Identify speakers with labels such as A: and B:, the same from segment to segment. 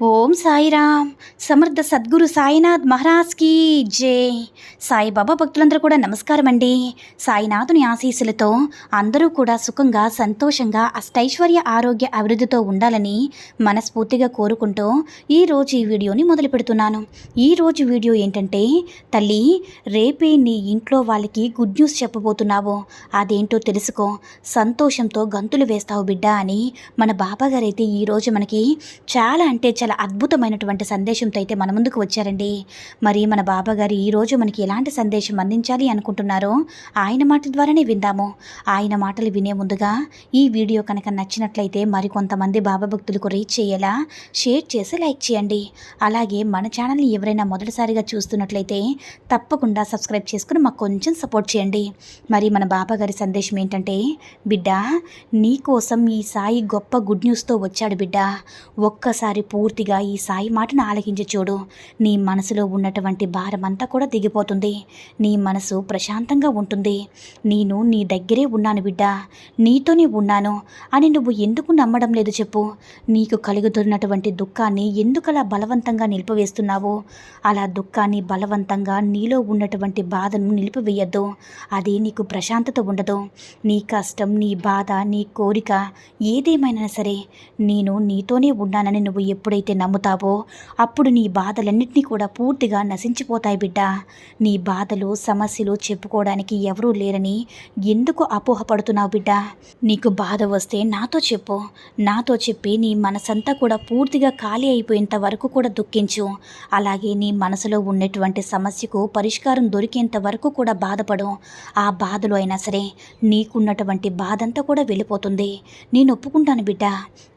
A: ఓం సాయిరామ్. సమర్థ సద్గురు సాయినాథ్ మహారాజ్కి జై. సాయిబాబా భక్తులందరూ కూడా నమస్కారం అండి సాయినాథుని ఆశీస్సులతో అందరూ కూడా సుఖంగా సంతోషంగా అష్టైశ్వర్య ఆరోగ్య అభివృద్ధితో ఉండాలని మనస్ఫూర్తిగా కోరుకుంటూ ఈరోజు ఈ వీడియోని మొదలు పెడుతున్నాను. ఈరోజు వీడియో ఏంటంటే తల్లి రేపే నీ ఇంట్లో వాళ్ళకి గుడ్ న్యూస్ చెప్పబోతున్నావు. అదేంటో తెలుసుకో. సంతోషంతో గంతులు వేస్తావు బిడ్డ అని మన బాబాగారైతే ఈరోజు మనకి చాలా అంటే చాలా అద్భుతమైనటువంటి సందేశంతో అయితే మన ముందుకు వచ్చారండి. మరి మన బాబాగారు ఈరోజు మనకి ఎలాంటి సందేశం అందించాలి అనుకుంటున్నారో ఆయన మాట ద్వారానే విందాము. ఆయన మాటలు వినే ముందుగా ఈ వీడియో కనుక నచ్చినట్లయితే మరికొంతమంది బాబా భక్తులకు రీచ్ చేయేలా షేర్ చేసి లైక్ చేయండి. అలాగే మన ఛానల్ని ఎవరైనా మొదటిసారిగా చూస్తున్నట్లయితే తప్పకుండా సబ్స్క్రైబ్ చేసుకుని మాకు కొంచెం సపోర్ట్ చేయండి. మరి మన బాబాగారి సందేశం ఏంటంటే బిడ్డ నీకోసం ఈ సాయి గొప్ప గుడ్ న్యూస్తో వచ్చాడు బిడ్డ. ఒక్కసారి పూర్తిగా ఈ సాయి మాటను ఆలకించి చూడు. నీ మనసులో ఉన్నటువంటి భారమంతా కూడా దిగిపోతుంది. నీ మనసు ప్రశాంతంగా ఉంటుంది. నేను నీ దగ్గరే ఉన్నాను బిడ్డ. నీతోనే ఉన్నాను అని నువ్వు ఎందుకు నమ్మడం లేదు చెప్పు. నీకు కలుగుతున్నటువంటి దుఃఖాన్ని ఎందుకలా బలవంతంగా నిలిపివేస్తున్నావు? అలా దుఃఖాన్ని బలవంతంగా నీలో ఉన్నటువంటి బాధను నిలిపివేయద్దు. అది నీకు ప్రశాంతత ఉండదు. నీ కష్టం నీ బాధ నీ కోరిక ఏదేమైనా సరే నేను నీతోనే ఉన్నానని నువ్వు ఎప్పుడైతే నమ్ముతావో అప్పుడు నీ బాధలన్నింటినీ కూడా పూర్తిగా నశించిపోతాయి బిడ్డ. నీ బాధలు సమస్యలు చెప్పుకోవడానికి ఎవరూ లేరని ఎందుకు అపోహపడుతున్నావు బిడ్డ? నీకు బాధ వస్తే నాతో చెప్పు. నాతో చెప్పి నీ మనసంతా కూడా పూర్తిగా ఖాళీ అయిపోయేంత వరకు కూడా దుఃఖించు. అలాగే నీ మనసులో ఉన్నటువంటి సమస్యకు పరిష్కారం దొరికేంత వరకు కూడా బాధపడు. ఆ బాధలో అయినా సరే నీకున్నటువంటి బాధంతా కూడా వెళ్ళిపోతుంది. నేను ఒప్పుకుంటాను బిడ్డ.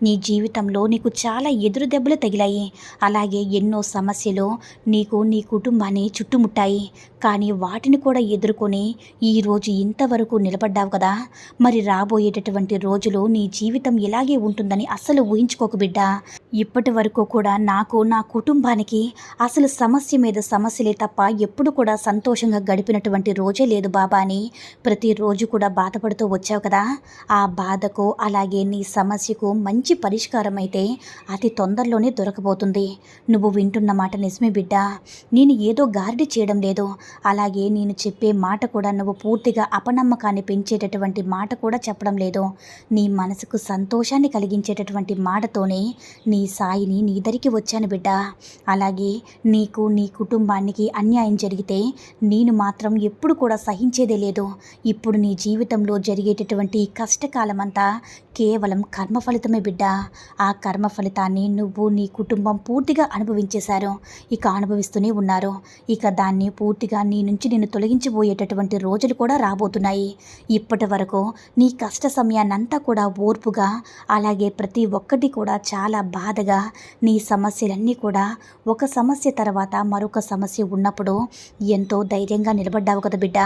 A: నీ జీవితంలో నీకు చాలా ఎదురు దెబ్బలు తగిలాయి. అలాగే ఎన్నో సమస్యలు నీకు నీ కుటుంబాన్ని చుట్టుముట్టాయి. కానీ వాటిని కూడా ఎదుర్కొని ఈరోజు ఇంతవరకు నిలబడ్డావు కదా. మరి రాబోయేటటువంటి రోజులు నీ జీవితం ఇలాగే ఉంటుందని అస్సలు ఊహించుకోకు బిడ్డ. ఇప్పటి వరకు కూడా నాకు నా కుటుంబానికి అసలు సమస్య మీద సమస్యలే తప్ప ఎప్పుడు కూడా సంతోషంగా గడిపినటువంటి రోజే లేదు బాబా అని ప్రతిరోజు కూడా బాధపడుతూ వచ్చావు కదా. ఆ బాధకు అలాగే నీ సమస్యకు మంచి పరిష్కారం అయితే అతి తొందరలోనే దొరకబోతుంది. నువ్వు వింటున్న మాట నిజమే బిడ్డ. నేను ఏదో గార్డి చేయడం లేదు. అలాగే నేను చెప్పే మాట కూడా నువ్వు పూర్తిగా అపనమ్మకాన్ని పెంచేటటువంటి మాట కూడా చెప్పడం లేదు. నీ మనసుకు సంతోషాన్ని కలిగించేటటువంటి మాటతోనే నీ సాయిని నీ దరికి వచ్చాను బిడ్డ. అలాగే నీకు నీ కుటుంబానికి అన్యాయం జరిగితే నేను మాత్రం ఎప్పుడు కూడా సహించేదే లేదు. ఇప్పుడు నీ జీవితంలో జరిగేటటువంటి కష్టకాలమంతా కేవలం కర్మ ఫలితమే బిడ్డ. ఆ కర్మ ఫలితాన్ని నువ్వు నీ కుటుంబం పూర్తిగా అనుభవించేశారు. ఇక అనుభవిస్తూనే ఉన్నారు. ఇక దాన్ని పూర్తిగా నీ నుంచి నేను తొలగించిపోయేటటువంటి రోజులు కూడా రాబోతున్నాయి. ఇప్పటి వరకు నీ కష్ట సమయాన్నంతా కూడా ఓర్పుగా అలాగే ప్రతి ఒక్కటి కూడా చాలా బాధగా నీ సమస్యలన్నీ కూడా ఒక సమస్య తర్వాత మరొక సమస్య ఉన్నప్పుడు ఎంతో ధైర్యంగా నిలబడ్డావు కదా బిడ్డ.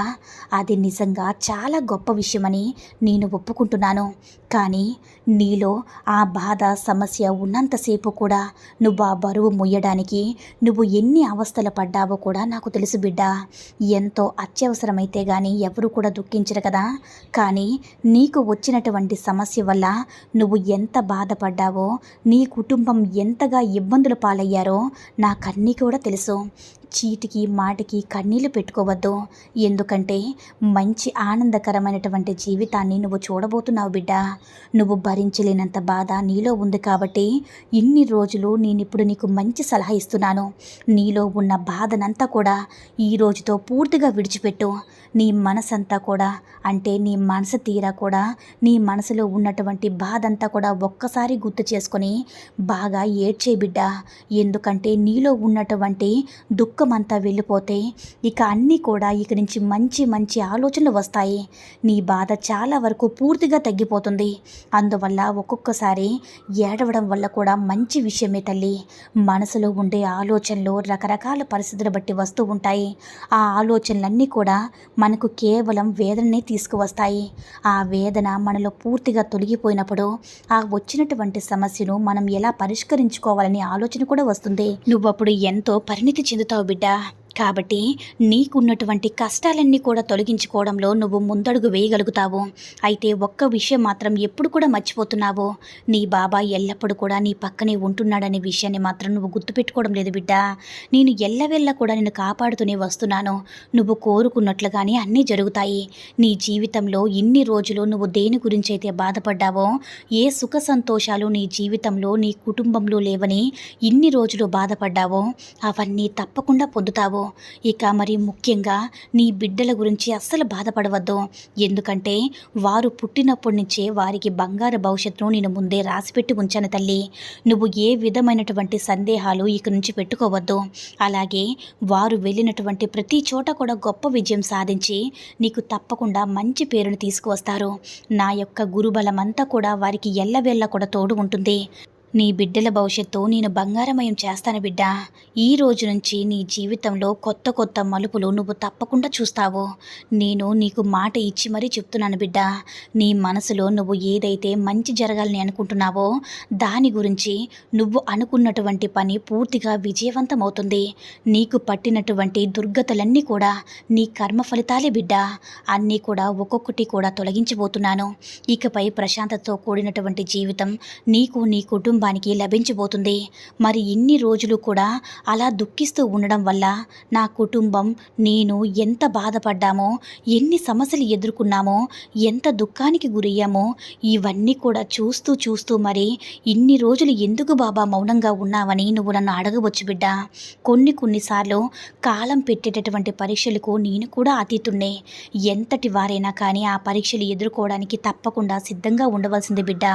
A: అది నిజంగా చాలా గొప్ప విషయమని నేను ఒప్పుకుంటున్నాను. కానీ నీలో ఆ బాధ సమస్య ఉన్నంతసేపు కూడా నువ్వు ఆ బరువు మొయ్యడానికి నువ్వు ఎన్ని అవస్థలు పడ్డావో కూడా నాకు తెలుసు బిడ్డ. ఎంతో అత్యవసరమైతే కానీ ఎవరు కూడా దుఃఖించరు కదా. కానీ నీకు వచ్చినటువంటి సమస్య వల్ల నువ్వు ఎంత బాధపడ్డావో నీ కుటుంబం ఎంతగా ఇబ్బందులు పాలయ్యారో నాకన్నీ కూడా తెలుసు. చీటికి మాటికి కన్నీళ్ళు పెట్టుకోవద్దు. ఎందుకంటే మంచి ఆనందకరమైనటువంటి జీవితాన్ని నువ్వు చూడబోతున్నావు బిడ్డ. నువ్వు భరించలేనంత బాధ నీలో ఉంది కాబట్టి ఇన్ని రోజులు నేను ఇప్పుడు నీకు మంచి సలహా ఇస్తున్నాను. నీలో ఉన్న బాధనంతా కూడా ఈ రోజుతో పూర్తిగా విడిచిపెట్టు. నీ మనసంతా కూడా అంటే నీ మనసు తీరా కూడా నీ మనసులో ఉన్నటువంటి బాధ అంతా కూడా ఒక్కసారి గుర్తు చేసుకొని బాగా ఏడ్చే బిడ్డ. ఎందుకంటే నీలో ఉన్నటువంటి దుఃఖ దుఃఖమంతా వెళ్ళిపోతే ఇక అన్నీ కూడా ఇక నుంచి మంచి మంచి ఆలోచనలు వస్తాయి. నీ బాధ చాలా వరకు పూర్తిగా తగ్గిపోతుంది. అందువల్ల ఒక్కొక్కసారి ఏడవడం వల్ల కూడా మంచి విషయమే తల్లి. మనసులో ఉండే ఆలోచనలు రకరకాల పరిస్థితులు బట్టి వస్తూ ఉంటాయి. ఆ ఆలోచనలన్నీ కూడా మనకు కేవలం వేదననే తీసుకువస్తాయి. ఆ వేదన మనలో పూర్తిగా తొలగిపోయినప్పుడు ఆ వచ్చినటువంటి సమస్యను మనం ఎలా పరిష్కరించుకోవాలనే ఆలోచన కూడా వస్తుంది. నువ్వప్పుడు ఎంతో పరిణితి చెందుతావు బిడ్డ కాబట్టి నీకున్నటువంటి కష్టాలన్నీ కూడా తొలగించుకోవడంలో నువ్వు ముందడుగు వేయగలుగుతావు. అయితే ఒక్క విషయం మాత్రం ఎప్పుడు కూడా మర్చిపోతున్నావు. నీ బాబా ఎల్లప్పుడూ కూడా నీ పక్కనే ఉంటున్నాడనే విషయాన్ని మాత్రం నువ్వు గుర్తుపెట్టుకోవడం లేదు బిడ్డ. నేను ఎల్లవెల్ల కూడా నేను కాపాడుతూనే వస్తున్నాను. నువ్వు కోరుకున్నట్లుగానే అన్నీ జరుగుతాయి. నీ జీవితంలో ఇన్ని రోజులు నువ్వు దేని గురించి అయితే బాధపడ్డావో ఏ సుఖ సంతోషాలు నీ జీవితంలో నీ కుటుంబంలో లేవని ఇన్ని రోజులు బాధపడ్డావో అవన్నీ తప్పకుండా పొందుతావు. ఇక మరి ముఖ్యంగా నీ బిడ్డల గురించి అస్సలు బాధపడవద్దు. ఎందుకంటే వారు పుట్టినప్పటి నుంచే వారికి బంగారు భవిష్యత్తును నేను ముందే రాసిపెట్టి ఉంచాను తల్లి. నువ్వు ఏ విధమైనటువంటి సందేహాలు ఇక నుంచి పెట్టుకోవద్దు. అలాగే వారు వెళ్ళినటువంటి ప్రతి చోట కూడా గొప్ప విజయం సాధించి నీకు తప్పకుండా మంచి పేరును తీసుకువస్తారు. నా యొక్క గురుబలమంతా కూడా వారికి ఎల్లవేళ్ళ కూడా తోడు ఉంటుంది. నీ బిడ్డల భవిష్యత్తు నేను బంగారమయం చేస్తాను బిడ్డ. ఈ రోజు నుంచి నీ జీవితంలో కొత్త కొత్త మలుపులు నువ్వు తప్పకుండా చూస్తావు. నేను నీకు మాట ఇచ్చి మరీ చెప్తున్నాను బిడ్డ. నీ మనసులో నువ్వు ఏదైతే మంచి జరగాలని అనుకుంటున్నావో దాని గురించి నువ్వు అనుకున్నటువంటి పని పూర్తిగా విజయవంతమవుతుంది. నీకు పట్టినటువంటి దుర్గతలన్నీ కూడా నీ కర్మ ఫలితాలే బిడ్డ. అన్నీ కూడా ఒక్కొక్కటి కూడా తొలగించబోతున్నాను. ఇకపై ప్రశాంతతో కూడినటువంటి జీవితం నీకు నీ కుటుంబం కుటుంబానికి లభించబోతుంది. మరి ఇన్ని రోజులు కూడా అలా దుఃఖిస్తూ ఉండడం వల్ల నా కుటుంబం నేను ఎంత బాధపడ్డామో ఎన్ని సమస్యలు ఎదుర్కొన్నామో ఎంత దుఃఖానికి గురయ్యామో ఇవన్నీ కూడా చూస్తూ చూస్తూ మరి ఇన్ని రోజులు ఎందుకు బాబా మౌనంగా ఉన్నావని నువ్వు నన్ను అడగవచ్చు బిడ్డ. కొన్ని కొన్నిసార్లు కాలం పెట్టేటటువంటి పరీక్షలకు నేను కూడా అతీతున్నే ఎంతటి వారైనా కానీ ఆ పరీక్షలు ఎదుర్కోవడానికి తప్పకుండా సిద్ధంగా ఉండవలసింది బిడ్డ.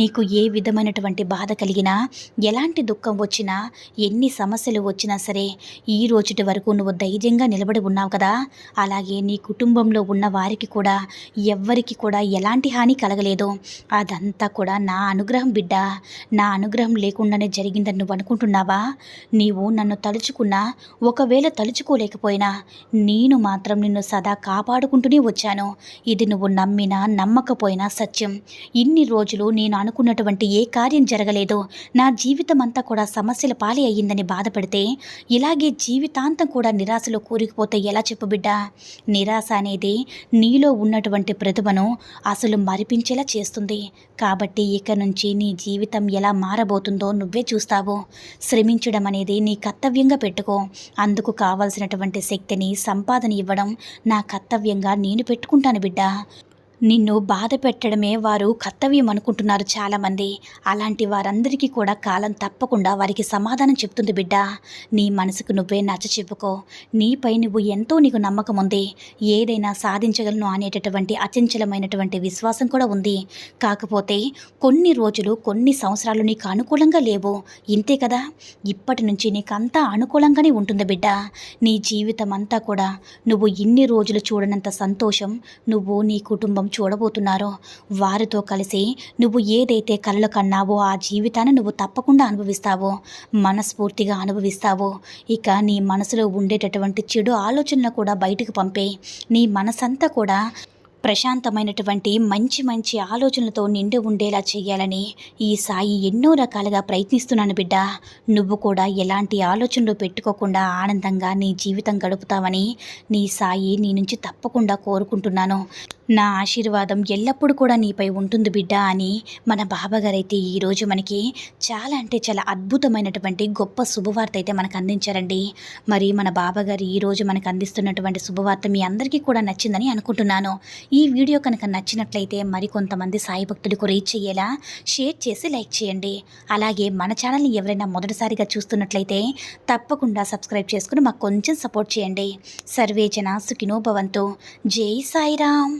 A: నీకు ఏ విధమైనటువంటి బాధ కలిగినా ఎలాంటి దుఃఖం వచ్చినా ఎన్ని సమస్యలు వచ్చినా సరే ఈ రోజుటి వరకు నువ్వు ధైర్యంగా నిలబడి ఉన్నావు కదా. అలాగే నీ కుటుంబంలో ఉన్న వారికి కూడా ఎవ్వరికి కూడా ఎలాంటి హాని కలగలేదు. అదంతా కూడా నా అనుగ్రహం బిడ్డ. నా అనుగ్రహం లేకుండానే జరిగిందని నువ్వు అనుకుంటున్నావా? నీవు నన్ను తలుచుకున్నా ఒకవేళ తలుచుకోలేకపోయినా నేను మాత్రం నిన్ను సదా కాపాడుకుంటూనే వచ్చాను. ఇది నువ్వు నమ్మినా నమ్మకపోయినా సత్యం. ఇన్ని రోజులు నేను అనుకున్నటువంటి ఏ కార్యం జరగలేదు. నా జీవితం అంతా కూడా సమస్యల పాలి అయ్యిందని బాధపడితే ఇలాగే జీవితాంతం కూడా నిరాశలో కూరికిపోతే ఎలా చెప్పు బిడ్డ? నిరాశ అనేది నీలో ఉన్నటువంటి ప్రతిభను అసలు మరిపించేలా చేస్తుంది. కాబట్టి ఇక నుంచి నీ జీవితం ఎలా మారబోతుందో నువ్వే చూస్తావు. శ్రమించడం అనేది నీ కర్తవ్యంగా పెట్టుకో. అందుకు కావాల్సినటువంటి శక్తిని సంపాదన ఇవ్వడం నా కర్తవ్యంగా నేను పెట్టుకుంటాను బిడ్డ. నిన్ను బాధ పెట్టడమే వారు కర్తవ్యం అనుకుంటున్నారు చాలామంది. అలాంటి వారందరికీ కూడా కాలం తప్పకుండా వారికి సమాధానం చెప్తుంది బిడ్డ. నీ మనసుకు నువ్వే నచ్చ చెప్పుకో. నీపై నువ్వు ఎంతో నీకు నమ్మకం ఉంది. ఏదైనా సాధించగలను అనేటటువంటి అచంచలమైనటువంటి విశ్వాసం కూడా ఉంది. కాకపోతే కొన్ని రోజులు కొన్ని సంవత్సరాలు నీకు అనుకూలంగా లేవు. ఇంతే కదా? ఇప్పటి నుంచి నీకు అంతా అనుకూలంగానే ఉంటుంది బిడ్డ. నీ జీవితం అంతా కూడా నువ్వు ఇన్ని రోజులు చూడనంత సంతోషం నువ్వు నీ కుటుంబం చూడబోతున్నారో. వారితో కలిసి నువ్వు ఏదైతే కలలు కన్నావో ఆ జీవితాన్ని నువ్వు తప్పకుండా అనుభవిస్తావో మనస్ఫూర్తిగా అనుభవిస్తావో ఇక నీ మనసులో ఉండేటటువంటి చెడు ఆలోచనలు కూడా బయటకు పంపే నీ మనసంతా కూడా ప్రశాంతమైనటువంటి మంచి మంచి ఆలోచనలతో నిండి ఉండేలా చేయాలని ఈ సాయి ఎన్నో రకాలుగా ప్రయత్నిస్తున్నాను బిడ్డ. నువ్వు కూడా ఎలాంటి ఆలోచనలు పెట్టుకోకుండా ఆనందంగా నీ జీవితం గడుపుతావని నీ సాయి నీ నుంచి తప్పకుండా కోరుకుంటున్నాను. నా ఆశీర్వాదం ఎల్లప్పుడూ కూడా నీపై ఉంటుంది బిడ్డ అని మన బాబాగారైతే ఈరోజు మనకి చాలా అంటే చాలా అద్భుతమైనటువంటి గొప్ప శుభవార్త అయితే మనకు అందించారండి. మరి మన బాబాగారు ఈరోజు మనకు అందిస్తున్నటువంటి శుభవార్త మీ అందరికీ కూడా నచ్చిందని అనుకుంటున్నాను. ఈ వీడియో కనుక నచ్చినట్లయితే మరికొంతమంది సాయి భక్తులకు రీచ్ అయ్యేలా షేర్ చేసి లైక్ చేయండి. అలాగే మన ఛానల్ని ఎవరైనా మొదటిసారిగా చూస్తున్నట్లయితే తప్పకుండా సబ్స్క్రైబ్ చేసుకుని మాకు కొంచెం సపోర్ట్ చేయండి. సర్వేజన సుఖినో భవంతు. జై సాయిరామ్.